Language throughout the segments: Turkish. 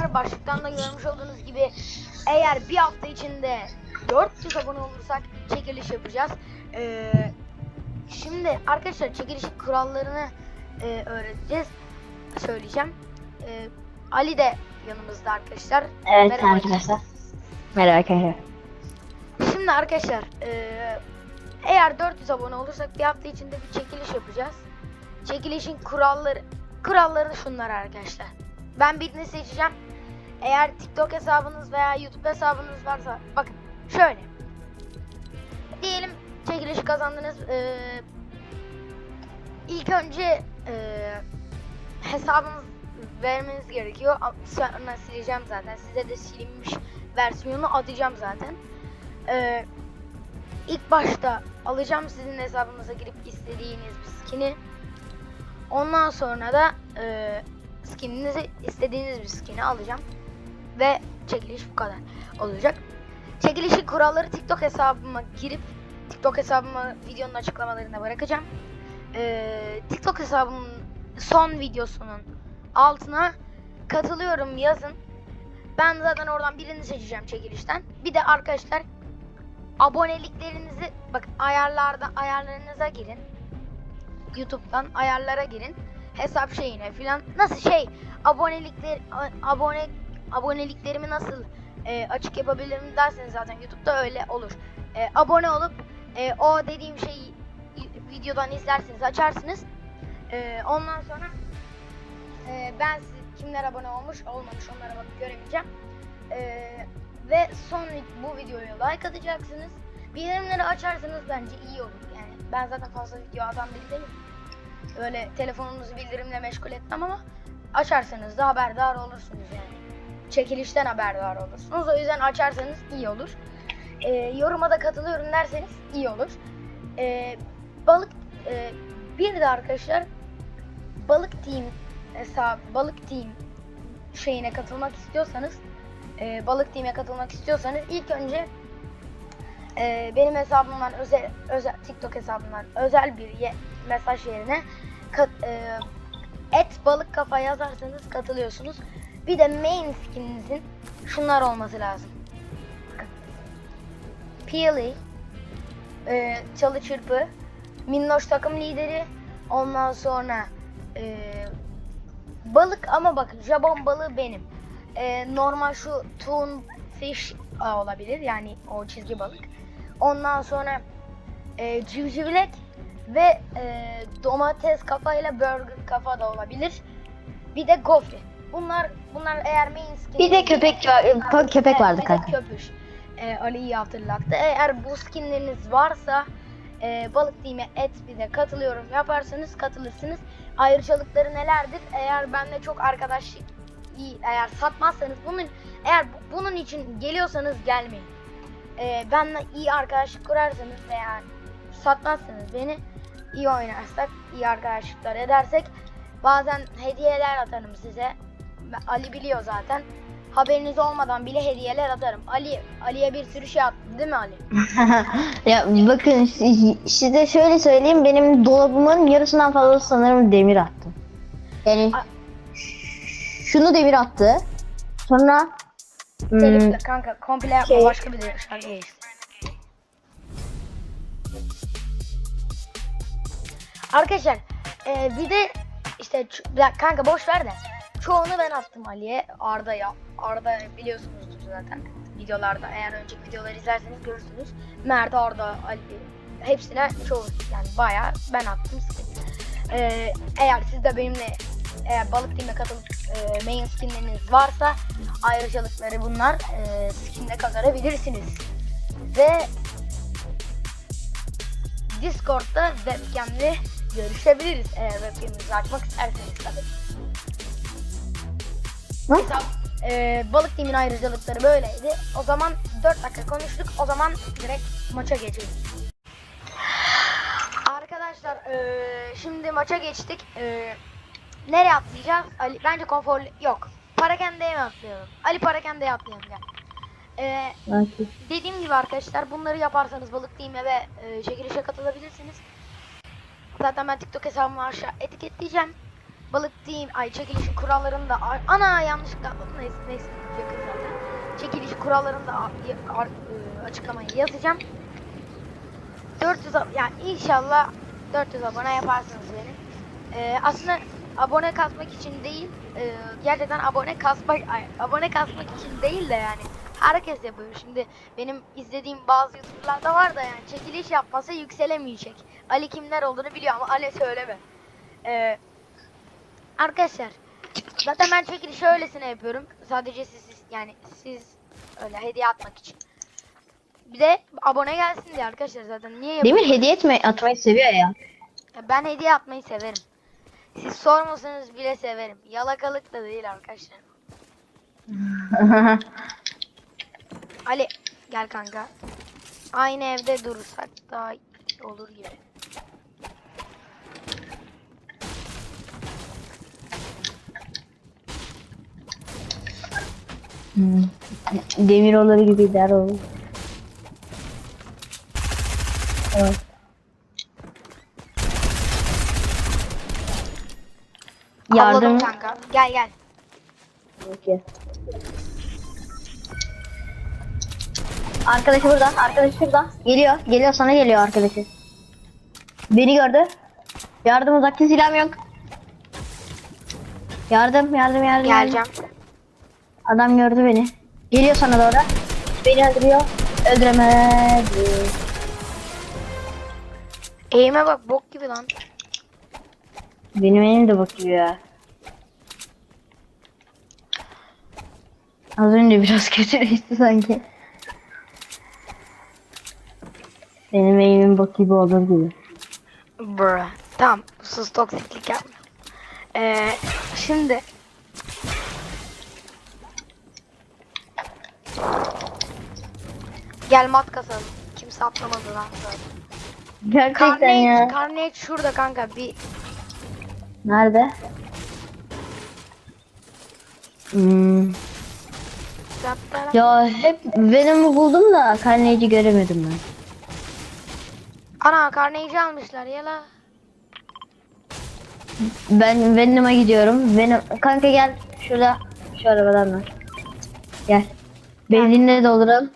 arkadaşlar. Başlıktan da görmüş olduğunuz gibi eğer bir hafta içinde 400 abone olursak çekiliş yapacağız. Ee, şimdi arkadaşlar çekiliş kurallarını e, öğreteceğiz. Söyleyeceğim. Ee, Ali de yanımızda arkadaşlar. Evet Merhaba. arkadaşlar. Merhaba arkadaşlar. Şimdi arkadaşlar eee, eğer 400 abone olursak bir hafta içinde bir çekiliş yapacağız. Çekilişin kuralları kuralları şunlar arkadaşlar. Ben birini seçeceğim. Eğer TikTok hesabınız veya YouTube hesabınız varsa bakın şöyle. Diyelim çekilişi kazandınız. Eee ilk önce eee hesabınız vermeniz gerekiyor. Sonra sileceğim zaten. Size de silinmiş versiyonu atacağım zaten. Ee, ilk başta alacağım sizin hesabınıza girip istediğiniz bir skin'i. Ondan sonra da e, skininizi istediğiniz bir skin'i alacağım. Ve çekiliş bu kadar olacak. Çekilişin kuralları TikTok hesabıma girip TikTok hesabıma videonun açıklamalarına bırakacağım. Ee, TikTok hesabımın son videosunun altına katılıyorum yazın. Ben zaten oradan birini seçeceğim çekilişten. Bir de arkadaşlar aboneliklerinizi bakın ayarlarda ayarlarınıza girin. YouTube'dan ayarlara girin. Hesap şeyine filan nasıl şey abonelikler abone aboneliklerimi nasıl e, açık yapabilirim derseniz zaten YouTube'da öyle olur. E, abone olup e, o dediğim şeyi videodan izlersiniz, açarsınız. E, ondan sonra e, ben siz kimler abone olmuş, olmamış onlara bakıp göremeyeceğim. Ee, ve son bu videoya like atacaksınız. Bildirimleri açarsanız bence iyi olur. Yani ben zaten fazla video atan biri değilim. Öyle telefonunuzu bildirimle meşgul etmem ama açarsanız da haberdar olursunuz yani. Çekilişten haberdar olursunuz. O yüzden açarsanız iyi olur. Ee, yoruma da katılıyorum derseniz iyi olur. Ee, balık e, bir de arkadaşlar balık team hesap balık team şeyine katılmak istiyorsanız e, balık team'e katılmak istiyorsanız ilk önce e, benim hesabımdan özel özel TikTok hesabımdan özel bir ye- mesaj yerine kat, e, et balık kafa yazarsanız katılıyorsunuz. Bir de main skin'inizin şunlar olması lazım. Peely, e, çalı çırpı, minnoş takım lideri, ondan sonra e, balık ama bakın jabon balığı benim. Ee, normal şu tun fish e, olabilir yani o çizgi balık. Ondan sonra e, civcivlek ve e, domates kafayla burger kafa da olabilir. Bir de gofre. Bunlar bunlar eğer main skin. Bir de köpek var- köpek vardı bir kanka. de köpüş. E, Ali iyi hatırlattı. Eğer bu skinleriniz varsa e, balık team'e et bir de katılıyorum yaparsanız katılırsınız. Ayrıcalıkları nelerdir? Eğer benimle çok arkadaşlık iyi eğer satmazsanız bunun eğer bu- bunun için geliyorsanız gelmeyin. Ee, benimle iyi arkadaşlık kurarsanız veya satmazsanız beni iyi oynarsak, iyi arkadaşlıklar edersek bazen hediyeler atarım size. Ali biliyor zaten. Haberiniz olmadan bile hediyeler atarım. Ali Ali'ye bir sürü şey attım değil mi Ali? ya bakın si- size şöyle söyleyeyim benim dolabımın yarısından fazla sanırım demir attı. Yani A- şunu demir attı. Sonra hmm, Telif kanka komple yapma şey- başka bir şarkı geçti. Arkadaşlar e, bir de işte kanka boş ver de çoğunu ben attım Ali'ye. Arda'ya Arda biliyorsunuzdur zaten. Videolarda eğer önceki videoları izlerseniz görürsünüz. Mert Arda Ali hepsine çoğu yani bayağı ben attım e, eğer siz de benimle eğer balık team'e katılıp e, main skinleriniz varsa ayrıcalıkları bunlar e, skinle kazanabilirsiniz. Ve Discord'da webcam'le görüşebiliriz. Eğer webcam'inizi açmak isterseniz tabii. Hı? Hesap, e, balık team'in ayrıcalıkları böyleydi. O zaman 4 dakika konuştuk. O zaman direkt maça geçelim. Arkadaşlar e, şimdi maça geçtik. E, nereye atlayacağız? Ali, bence konforlu yok. Parakendeye mi atlayalım? Ali Parakendeye atlayalım gel. E, Dediğim gibi arkadaşlar bunları yaparsanız balık team'e ve e, çekilişe katılabilirsiniz. Zaten ben TikTok hesabımı aşağı etiketleyeceğim. Balık değil. Ay çekiliş kurallarını da ana yanlışlıkla. Neyse neyse yakın zaten. Çekiliş kurallarını da e, açıklamayı yazacağım. 400 ab- yani inşallah 400 abone yaparsınız beni. Ee, aslında abone kasmak için değil, e, gerçekten abone kasmak ay, abone kasmak için değil de yani herkes yapıyor. Şimdi benim izlediğim bazı YouTuber'larda var da yani çekiliş yapmasa yükselemeyecek. Ali kimler olduğunu biliyor ama Ali söyleme. Ee, arkadaşlar zaten ben çekilişi öylesine yapıyorum. Sadece siz siz- yani siz öyle hediye atmak için. Bir de abone gelsin diye arkadaşlar zaten niye yapıyorum? Demir hediye etme, atmayı seviyor ya. Ya Ben hediye atmayı severim. Siz sormasanız bile severim. Yalakalık da değil arkadaşlar. Ali gel kanka. Aynı evde durursak daha iyi olur gibi. Hmm. Demir olur gibi der olur. Evet. Avladım Yardım. kanka. Gel gel. Peki. Arkadaşı burada, arkadaşı şurada. Geliyor, geliyor sana geliyor arkadaşı. Beni gördü. Yardım uzakta silahım yok. Yardım, yardım, yardım. yardım. Geleceğim. Adam gördü beni. Geliyor sana doğru. Beni öldürüyor. Öldüremedi. Eğime bak bok gibi lan. Benim elim de bakıyor ya. Az önce biraz kötüleşti sanki. Benim elimim bok gibi olur gibi. Bruh. Tamam sus toksiklik yapma. Ee, şimdi Gel mat kasalım. Kimse atlamadı lan. Gerçekten ya. Carnage şurada kanka bir Nerede? Hmm. Ya hep Venom'u buldum da Carnage'i göremedim ben. Ana Carnage'i almışlar ya la. Ben Venom'a gidiyorum. Venom kanka gel şurada şu arabadan var. Gel. Benzinle dolduralım.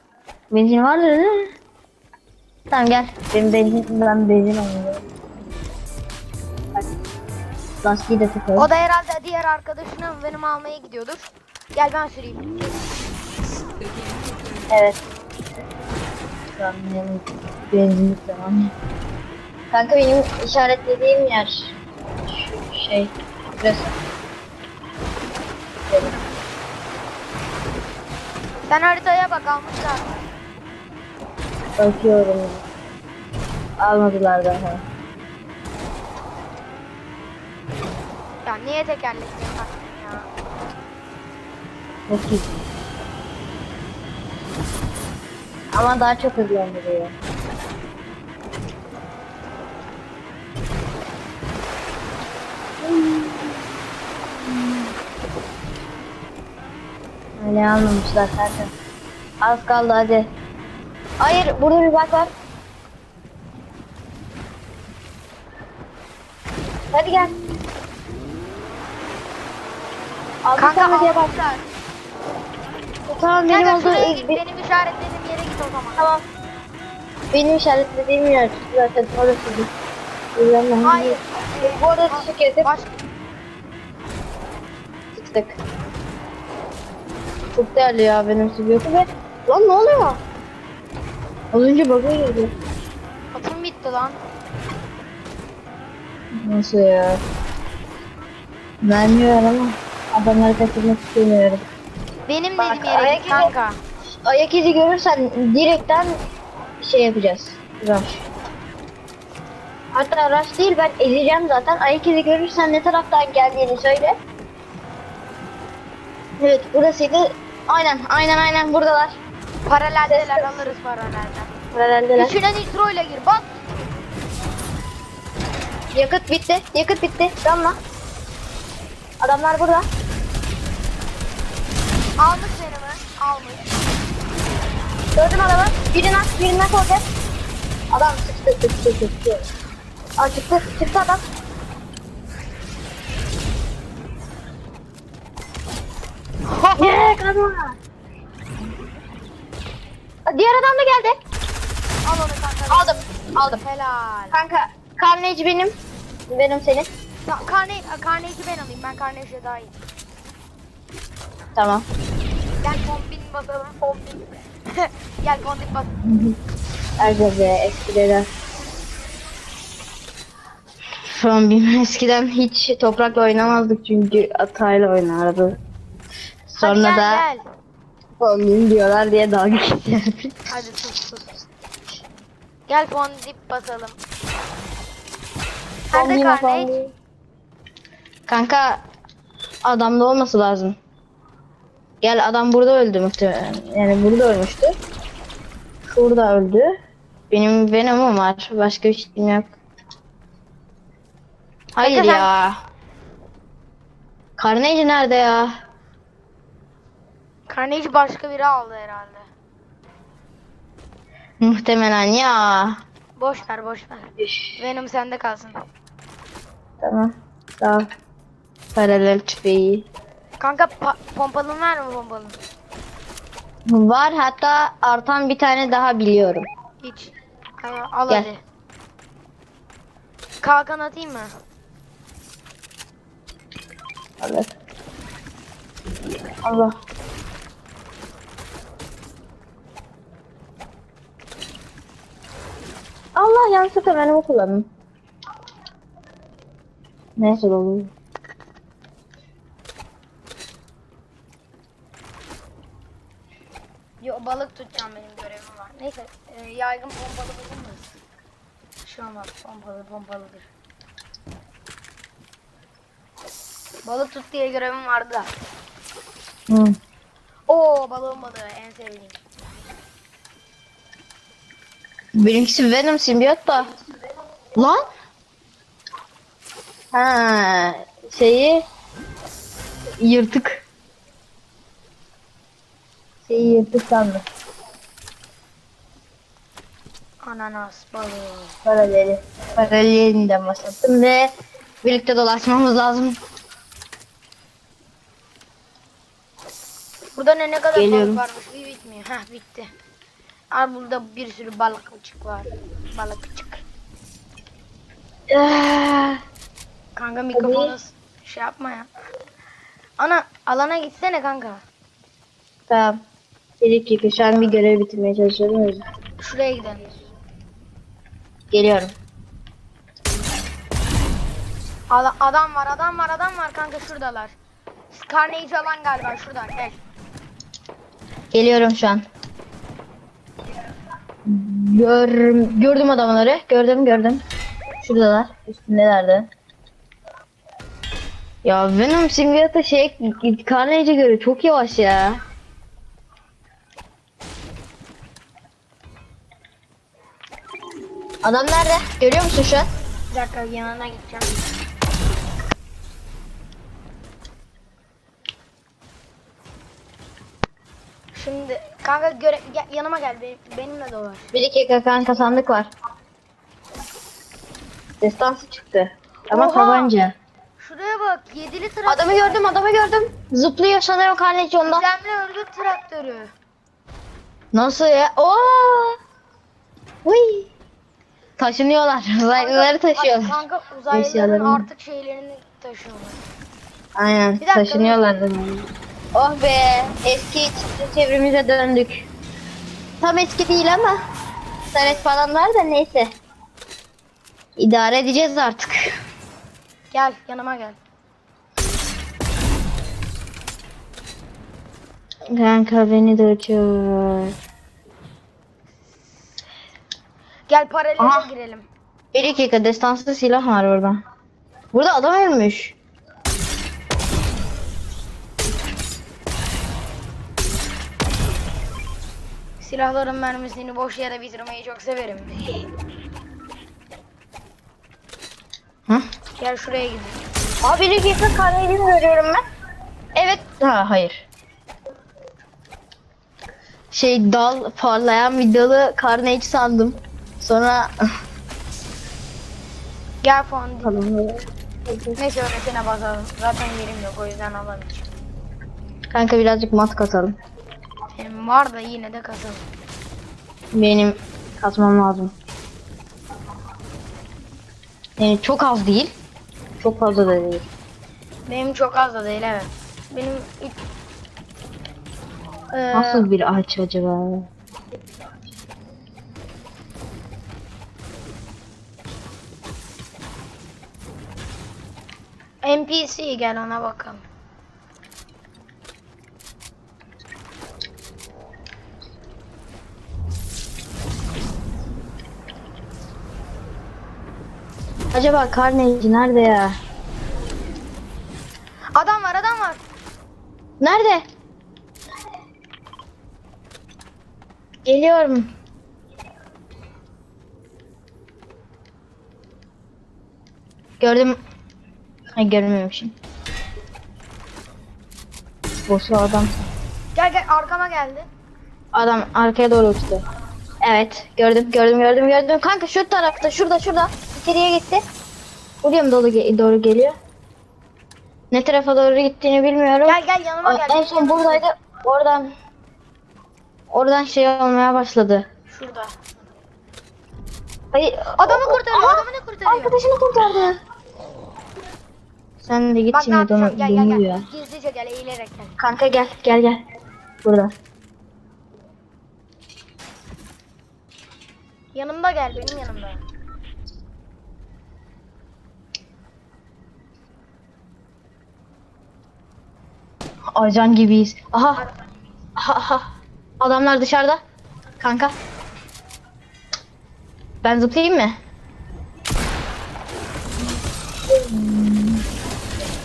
Benzin var değil mi? Tamam gel. Benim benzin ben benzin alıyorum. Hadi. Lastiği de tıkalım. O da herhalde diğer arkadaşını benim almaya gidiyordur. Gel ben süreyim. Evet. Tamam benim benzinlik tamam. Kanka benim işaretlediğim yer şu şey burası. Sen haritaya bak almışlar. Bakıyorum. Almadılar daha. Ya niye tekerlekli taktın ya? Çok iyi. Ama daha çok hızlandırıyor. Öyle almamışlar zaten. Az kaldı hadi. Hayır burada bir bak var. Hadi gel. Aldık Kanka sana diye. Tamam benim Kanka olduğu şuraya ilk git bir... benim işaretlediğim yere git o zaman. Tamam. Benim işaretlediğim yer zaten orası değil. Ulan Hayır. Bu arada teşekkür ederim. Baş... Tık. Çok değerli ya benim ve... Lan ne oluyor? Az önce bug'a girdi. Atım bitti lan. Nasıl ya? Vermiyor ama adamları kaçırmak istemiyorum. Benim Bak, dediğim yere ayak git izi- kanka. Ayak izi görürsen direkten şey yapacağız. Rush. Hatta rush değil ben ezeceğim zaten. Ayak izi görürsen ne taraftan geldiğini söyle. Evet burasıydı. Aynen aynen aynen buradalar. Paraleldeler alırız paralelden. Paraleldeler. İçine nitro ile gir bas. Yakıt bitti. Yakıt bitti. Damla. Adamlar burada. Almış seni mi? Almış. Gördüm adamı. Birini at, birini at orada. Adam çıktı, çıktı, çıktı. Aa çıktı, çıktı adam. Yeah, kazanma. Diğer adam da geldi. Al onu kanka. Aldım. Aldım. Helal. Kanka Carnage benim. Benim senin. Ta- Karne, karneyi ben alayım. Ben karneyi daha iyi. Tamam. Gel kombin basalım. Kombin. Gel kombin bas. Aga be an bir eskiden hiç toprakla oynamazdık çünkü atayla oynardı. Sonra Hadi gel, da gel. Kombin diyorlar diye dalga geçiyorlar. Hadi sus sus. Gel fondip basalım. Nerede Kombin yapalım. Kanka adamda olması lazım. Gel adam burada öldü muhtemelen. Yani burada ölmüştü. Şurada öldü. Benim Venom'um var. Başka bir şeyim yok. Hayır Kanka sen- ya. Carnage nerede ya? Karneyi başka biri aldı herhalde. Muhtemelen ya. Boş ver boş ver. Venom sende kalsın. Tamam. Sağ ol. Paralel tüfeği. Kanka pa- pompalın var mı pompalın? Var hatta artan bir tane daha biliyorum. Hiç. Tamam, al Gel. hadi. Kalkan atayım mı? Evet. Allah. Allah yanlışlıkla benim kullandım. Neyse olur. Yo balık tutacağım benim görevim var. Neyse e, yaygın pompalı bulur muyuz? Şu an bak pompalı pompalıdır. Balık tut diye görevim vardı da. Hı. Oo balığın balığı en sevdiğim. Benimkisi Venom simbiyot da. Lan? Ha, şeyi yırtık. Şeyi yırtık sandım. Ananas balığı. Paraleli. Paralelini de başlattım ve birlikte dolaşmamız lazım. Burada ne ne kadar Geliyorum. balık varmış bir bitmiyor. Heh bitti. Al burada bir sürü balıkçık var. Balıkçık. Ah, Kanka mikrofonu şey yapma ya. Ana alana gitsene kanka. tamam. Bir dakika şu an bir görev bitirmeye çalışıyorum. o yüzden. Şuraya gidelim. Geliyorum. Ala- adam var adam var adam var kanka şuradalar. Carnage alan galiba şurada gel. Geliyorum şu an. Gör, gördüm adamları. Gördüm gördüm. Şuradalar. Üstündelerdi. Ya Venom simbiyota şey Carnage'e göre çok yavaş ya. Adam nerede? Görüyor musun şu an? Bir dakika yanına gideceğim. Şimdi kanka göre gel- yanıma gel benim, benimle dolaş. Bir dakika kanka sandık var. Destansı çıktı. Ama Oha! tabanca. Şuraya bak yedili traktör. Adamı gördüm adamı gördüm. Zıplıyor sanırım Carnage ondan. Gizemli örgüt traktörü. Nasıl ya? Oo! Uy! Taşınıyorlar. Uzaylıları taşıyorlar. Kanka uzaylıların Eşyalarını. artık şeylerini taşıyorlar. Aynen. Bir dakika, taşınıyorlar. Oh be! Eski çizgi çevremize döndük. Tam eski değil ama. Saret falan var da neyse. İdare edeceğiz artık. Gel yanıma gel. Kanka beni de uçur. Gel paralele Aha. girelim. Bir dakika destanslı silah var orada. Burada adam ölmüş. Silahların mermisini boş yere bitirmeyi çok severim. Hı? Gel şuraya gidelim. Abi bir dakika karneyini görüyorum ben. Evet. Ha hayır. Şey dal parlayan bir dalı Carnage sandım. Sonra Gel falan. tamam. Neyse öylesine basalım. Zaten yerim yok o yüzden alamayacağım. Kanka birazcık mat katalım. Benim var da yine de kazanım. Benim katmam lazım. Yani çok az değil. Çok fazla da değil. Benim çok az da değil evet. Benim ilk... Ee, Nasıl bir ağaç acaba? NPC gel ona bakalım. Acaba Carnage nerede ya? Adam var adam var. Nerede? Geliyorum. Gördüm. Ha görmemişim. Bosu adam. Gel gel arkama geldi. Adam arkaya doğru uçtu. Evet gördüm gördüm gördüm gördüm. Kanka şu tarafta şurada şurada. İçeriye gitti. Buraya mı doğru, ge- doğru geliyor? Ne tarafa doğru gittiğini bilmiyorum. Gel gel yanıma Aa, gel. En son buradaydı. Oradan oradan şey olmaya başladı. Şurada. Hayır. Adamı kurtarıyor, Aha, adamı ne kurtarıyor? Arkadaşını kurtardı. Sen de git Bak şimdi yapacağım? onu Gel gel gel. ya. Gizlice gel eğilerek gel. Kanka gel gel gel. Burada. Yanımda gel benim yanımda. Ajan gibiyiz. Aha. Aha, aha. Adamlar dışarıda. Kanka. Ben zıplayayım mı?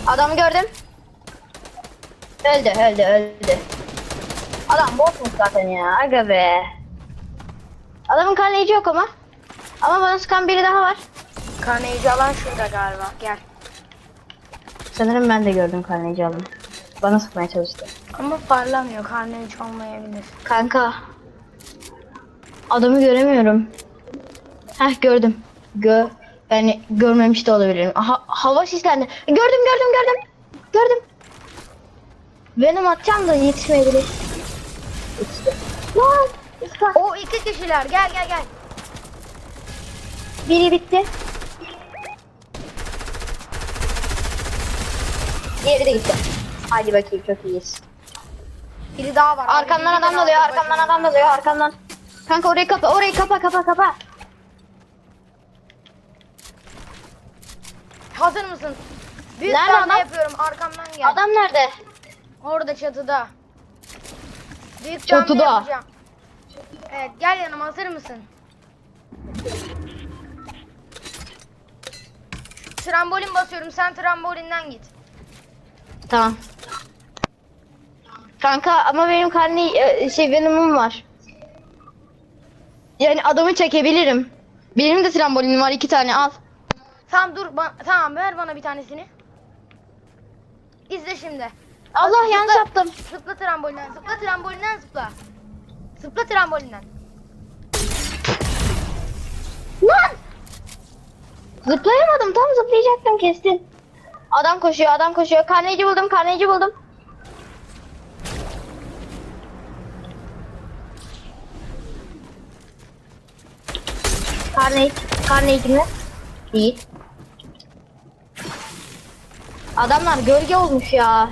Adamı gördüm. Öldü, öldü, öldü. Adam botmuş zaten ya. Aga be. Adamın karneci yok ama. Ama bana sıkan biri daha var. Karneyci alan şurada galiba. Gel. Sanırım ben de gördüm karneci alın. Bana sıkmaya çalıştı. Ama parlamıyor. Karneyci olmayabilir. Kanka. Adamı göremiyorum. Heh gördüm. Gö yani görmemiş de olabilirim. Aha, hava sislendi. Gördüm gördüm gördüm. Gördüm. Benim atacağım da yetişmeyebilir. Yetişti. Lan! O iki kişiler. Gel gel gel. Biri bitti. Diğeri de gitti. Hadi bakayım çok iyiyiz. Biri daha var. Arkamdan adam dalıyor, arkamdan adam dalıyor, arkamdan. Kanka orayı kapa, orayı kapa, kapa, kapa. Hazır mısın? Büyük Nerede hamle adam? yapıyorum. Arkamdan gel. Adam nerede? Orada çatıda. Büyük Çatıda. hamle yapacağım. Evet gel yanıma hazır mısın? Trambolin basıyorum sen trambolinden git. Tamam. Kanka ama benim karni e, şey venomum var. Yani adamı çekebilirim. Benim de trambolinim var iki tane al. Tamam dur ba- tamam ver bana bir tanesini. İzle şimdi. Allah yanlış yaptım. Zıpla trambolinden zıpla trambolinden zıpla. Zıpla trambolinden. Lan! Zıplayamadım tam zıplayacaktım kestin. Adam koşuyor adam koşuyor. Karneci buldum karneci buldum. Karneci, karneci mi? Değil. Adamlar gölge olmuş ya.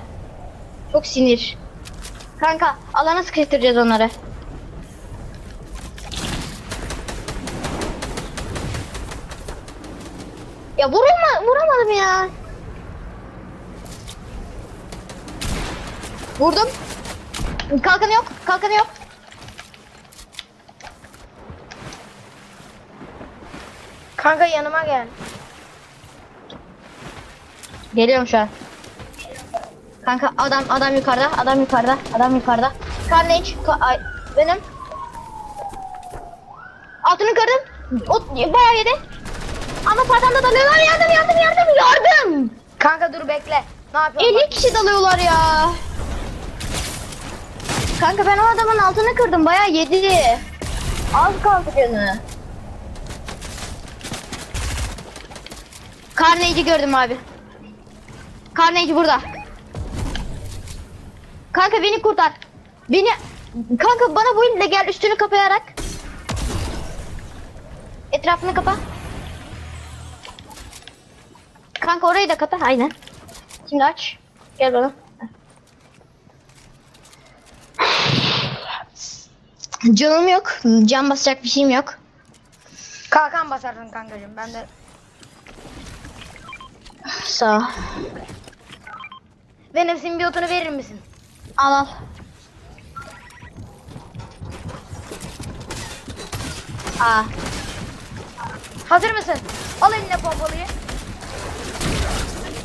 Çok sinir. Kanka alana sıkıştıracağız onları. Ya vurama, vuramadım ya. Vurdum. Kalkanı yok, kalkanı yok. Kanka yanıma gel. Geliyorum şu an. Kanka adam adam yukarıda, adam yukarıda, adam yukarıda. Carnage, ka- ay, benim. Altını kırdım. O bayağı yedi. Ama sağdan da dalıyorlar. Yardım, yardım, yardım, yardım. Kanka dur bekle. Ne yapıyorsun? 50 kişi dalıyorlar ya. Kanka ben o adamın altını kırdım. Bayağı yedi. Az kaldı canı. Carnage'i gördüm abi. Carnage burada. Kanka beni kurtar. Beni kanka bana bu ille gel üstünü kapayarak. Etrafını kapa. Kanka orayı da kapa. Aynen. Şimdi aç. Gel bana. Canım yok. Can basacak bir şeyim yok. Kalkan basardın kankacığım. Ben de Sağ ol. Venom simbiyotunu verir misin? Al al. Aa. Hazır mısın? Al eline pompalıyı.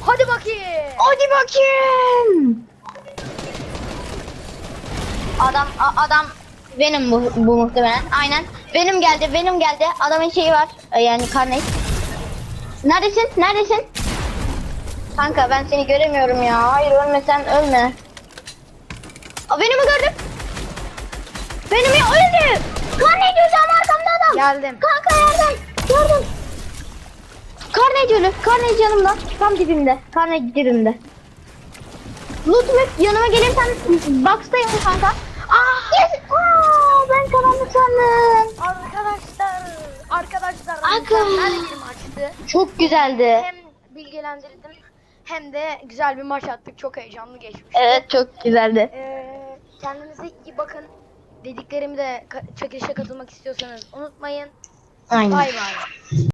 Hadi bakayım. Hadi bakayım. Adam a- adam benim bu, bu muhtemelen. Aynen. Benim geldi. Benim geldi. Adamın şeyi var. e, Yani karnet. Neredesin? Neredesin? Kanka ben seni göremiyorum ya. Hayır ölmesen ölme. Aa, beni mi gördün? Beni mi öldü? Karnet yüzüm arkamda adam. Geldim. Kanka yardım. Yardım. Karneci ölü. Karneci yanımda. Tam dibimde. Karneci dibimde. Lütfen yanıma gelirsen box'tayım kanka. Aa, yes. Sandım. Arkadaşlar, arkadaşlar mükemmel bir maçtı. Çok güzeldi. Hem bilgilendirdim hem de güzel bir maç attık. Çok heyecanlı geçmişti. Evet çok güzeldi. Ee, kendinize iyi bakın. Dediklerimi de çekilişe katılmak istiyorsanız unutmayın. Aynen. Bay bay.